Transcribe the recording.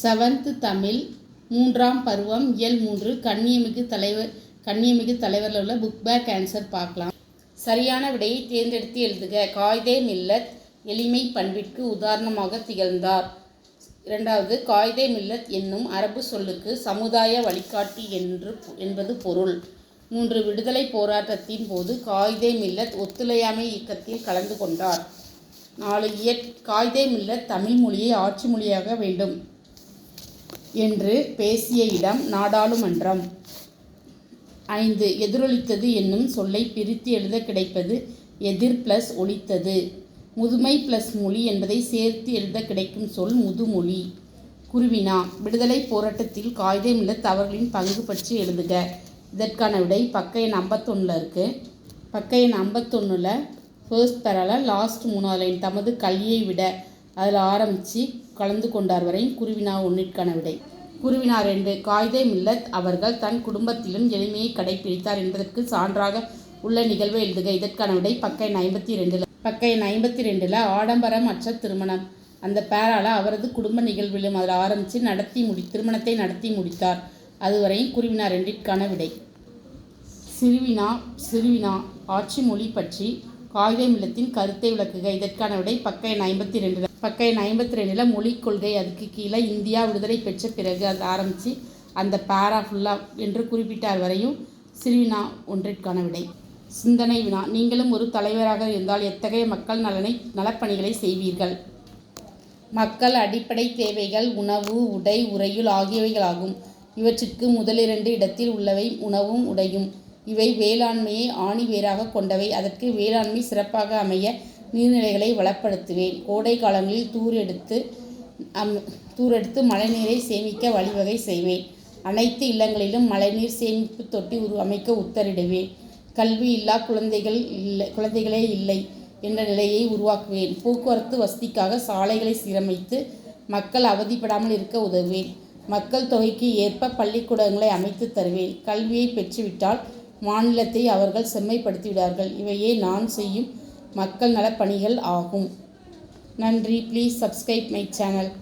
Seventh Tamil மூன்றாம் பருவம் இயல் மூன்று கண்ணியமிகு தலைவர் கண்ணியமிகு தலைவரில் உள்ள புக் பேக் ஆன்சர் பார்க்கலாம். சரியான விடையை தேர்ந்தெடுத்து எழுதுக. காய்தே மில்லத் எளிமை பண்பிற்கு உதாரணமாக திகழ்ந்தார். இரண்டாவது காய்தே மில்லத் என்னும் அரபு சொல்லுக்கு சமுதாய வழிகாட்டி என்று என்பது பொருள். மூன்று விடுதலை போராட்டத்தின் போது காய்தே மில்லத் ஒத்துழையாமை இயக்கத்தில் கலந்து கொண்டார். நாலு இயற் காய்தே மில்லத் தமிழ் மொழியை ஆட்சி மொழியாக வேண்டும். என்று பேசிய இடம் நாடாளுமன்றம். ஐந்து எதிரொலித்தது என்னும் சொல்லை பிரித்து எழுத கிடைப்பது எதிர் பிளஸ் ஒழித்தது முதுமை பிளஸ் மொழி என்பதை சேர்த்து எழுத கிடைக்கும் சொல் முதுமொழி. குருவினா விடுதலை போராட்டத்தில் காகிதமில்ல தவறுகளின் பங்கு பற்றி எழுதுக. இதற்கான விடை பக்க எண் ஐம்பத்தொன்னில் இருக்குது பக்க எண் ஐம்பத்தொன்னில் ஃபர்ஸ்ட் பெறால லாஸ்ட் மூணாவது லைன் தமது கல்வியை விட அதில் ஆரம்பித்து கலந்து கொண்டார் வரையும் குருவினா ஒன்றிற்கான விடை. குருவினா ரெண்டு. காய்தே மில்லத் அவர்கள் தன் குடும்பத்திலும் எளிமையை கடைபிடித்தார் என்பதற்கு சான்றாக உள்ள நிகழ்வு எழுதுக. இதற்கான விடை பக்க எண் ஐம்பத்தி ரெண்டில். பக்க ஐம்பத்தி ரெண்டில் ஆடம்பரம் அற்ற திருமணம். அந்த பேரால அவரது குடும்ப நிகழ்விலும் அதில் ஆரம்பித்து நடத்தி முடி திருமணத்தை நடத்தி முடித்தார். அதுவரையும் குருவினா ரெண்டிற்கான விடை. சிறுவினா சிறுவினா ஆட்சி மொழி பற்றி காகிதமில்லத்தின் கருத்தை விளக்குக. இதற்கான விடை பக்க எண் ஐம்பத்தி ரெண்டில். பக்க எண் ஐம்பத்தி ரெண்டில் மொழிக் கொள்கை அதுக்கு கீழே இந்தியா விடுதலை பெற்ற பிறகு அது ஆரம்பித்து அந்த பேரா ஃபுல்லாக என்று குறிப்பிட்டார் வரையும் சிறுவினா ஒன்றிற்கான விடை. சிந்தனை வினா. நீங்களும் ஒரு தலைவராக இருந்தால் எத்தகைய மக்கள் நலனை நலப்பணிகளை செய்வீர்கள்? மக்கள் அடிப்படை தேவைகள் உணவு உடை உறையுள் ஆகியவைகளாகும். இவற்றிற்கு முதலிரண்டு இடத்தில் உள்ளவை உணவும் உடையும். இவை வேளாண்மையை ஆணி வேறாக கொண்டவை. அதற்கு வேளாண்மை சிறப்பாக அமைய நீர்நிலைகளை வளப்படுத்துவேன். கோடை காலங்களில் தூர் எடுத்து அம் தூரெடுத்து மழைநீரை சேமிக்க வழிவகை செய்வேன். அனைத்து இல்லங்களிலும் மழைநீர் சேமிப்பு தொட்டி உரு அமைக்க உத்தரிடுவேன் கல்வி இல்லா குழந்தைகள் இல்லை குழந்தைகளே இல்லை என்ற நிலையை உருவாக்குவேன். போக்குவரத்து வசதிக்காக சாலைகளை சீரமைத்து மக்கள் அவதிப்படாமல் இருக்க உதவுவேன். மக்கள் தொகைக்கு ஏற்ப பள்ளிக்கூடங்களை அமைத்து தருவேன். கல்வியை பெற்றுவிட்டால் மாநிலத்தை அவர்கள் செம்மைப்படுத்திவிடார்கள். இவையே நான் செய்யும் மக்கள் நலப்பணிகள் ஆகும். நன்றி. Please subscribe my channel